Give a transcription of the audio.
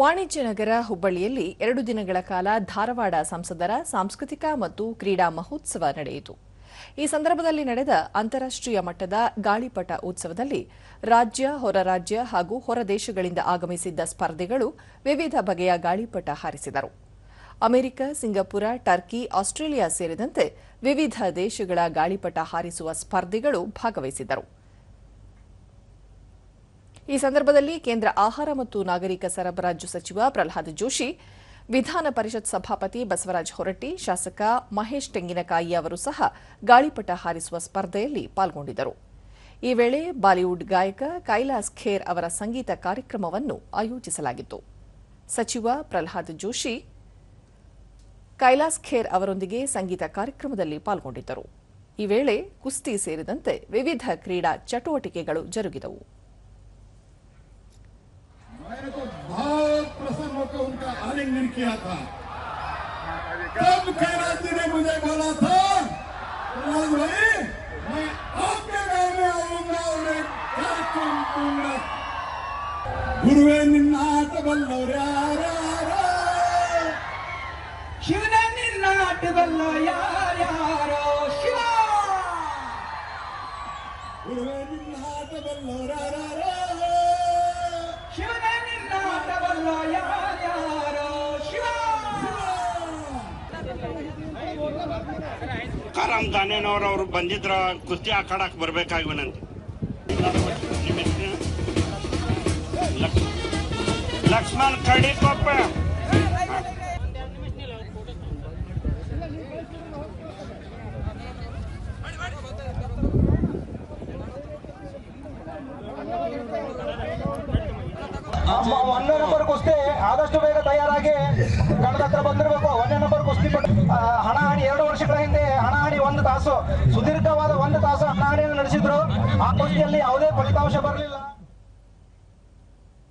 ವಾಣಿಜ್ಯ ನಗರ ಹುಬ್ಬಳ್ಳಿಯಲ್ಲಿ ಎರಡು ದಿನಗಳ ಕಾಲ ಧಾರವಾಡ ಸಂಸದರ ಸಾಂಸ್ಕೃತಿಕ ಮತ್ತು ಕ್ರೀಡಾ ಮಹೋತ್ಸವ ನಡೆಯಿತು. ಈ ಸಂದರ್ಭದಲ್ಲಿ ನಡೆದ ಅಂತಾರಾಷ್ಟ್ರೀಯ ಮಟ್ಟದ ಗಾಳಿಪಟ ಉತ್ಸವದಲ್ಲಿ ರಾಜ್ಯ, ಹೊರ ರಾಜ್ಯ ಹಾಗೂ ಹೊರದೇಶಗಳಿಂದ ಆಗಮಿಸಿದ್ದ ಸ್ಪರ್ಧಿಗಳು ವಿವಿಧ ಬಗೆಯ ಗಾಳಿಪಟ ಹಾರಿಸಿದರು. ಅಮೆರಿಕ, ಸಿಂಗಪುರ, ಟರ್ಕಿ, ಆಸ್ಟ್ರೇಲಿಯಾ ಸೇರಿದಂತೆ ವಿವಿಧ ದೇಶಗಳ ಗಾಳಿಪಟ ಹಾರಿಸುವ ಸ್ಪರ್ಧಿಗಳು ಭಾಗವಹಿಸಿದ್ದರು ಈ ಸಂದರ್ಭದಲ್ಲಿ ಕೇಂದ್ರ ಆಹಾರ ಮತ್ತು ನಾಗರಿಕ ಸರಬರಾಜು ಸಚಿವ ಪ್ರಹ್ಲಾದ್ ಜೋಶಿ, ವಿಧಾನ ಪರಿಷತ್ ಸಭಾಪತಿ ಬಸವರಾಜ್ ಹೊರಟ್ಟಿ, ಶಾಸಕ ಮಹೇಶ್ ತೆಂಗಿನಕಾಯಿ ಅವರು ಸಹ ಗಾಳಿಪಟ ಹಾರಿಸುವ ಸ್ಪರ್ಧೆಯಲ್ಲಿ ಪಾಲ್ಗೊಂಡಿದ್ದರು. ಈ ವೇಳೆ ಬಾಲಿವುಡ್ ಗಾಯಕ ಕೈಲಾಸ್ ಖೇರ್ ಅವರ ಸಂಗೀತ ಕಾರ್ಯಕ್ರಮವನ್ನು ಆಯೋಜಿಸಲಾಗಿತ್ತು. ಸಚಿವ ಪ್ರಹ್ಲಾದ್ ಜೋಶಿ, ಕೈಲಾಸ್ ಖೇರ್ ಅವರೊಂದಿಗೆ ಸಂಗೀತ ಕಾರ್ಯಕ್ರಮದಲ್ಲಿ ಪಾಲ್ಗೊಂಡಿದ್ದರು. ಈ ವೇಳೆ ಕುಸ್ತಿ ಸೇರಿದಂತೆ ವಿವಿಧ ಕ್ರೀಡಾ ಚಟುವಟಿಕೆಗಳು ಜರುಗಿದವು. किया था। हाँ, तब जी ने मुझे बोला था राज भाई मैं आपके गाँव में आऊँगा और एक कार्यक्रम दूँगा। गुरुवे निन्नाट बल्लो यारा शिवने निन्नाट बल्लो यारो शिवा। गुरुवे निन्नाट बल्लो यारा ಕಾರಾಮ್ ದಾನೇನವ್ರು ಅವ್ರು ಬಂದಿದ್ರ ಕುಸ್ತಿ ಆಕಾಡಕ್ ಬರ್ಬೇಕಾಗಿ ವಿನಂತಿ ನಿಮ್ಮ ಹೆಸ್ರು? ಲಕ್- ಲಕ್ಷ್ಮಣ್ ಕಡಿಕೊಪ್ಪ ಒಂದನೇ ನಂಬರ್ ಕುಸ್ತಿ ಆದಷ್ಟು ಬೇಗ ತಯಾರಾಗಿ ಕಣದ ಹತ್ರ ಬಂದಿರಬೇಕು ಒಂದು ತಾಸು ಸುದೀರ್ಘವಾದ ಒಂದು ತಾಸು ಹಣಾಹಣಿಯನ್ನು ನಡೆಸಿದ್ರು. ಆ ಕುಸ್ತಿಯಲ್ಲಿ ಯಾವುದೇ ಫಲಿತಾಂಶ ಬರಲಿಲ್ಲ.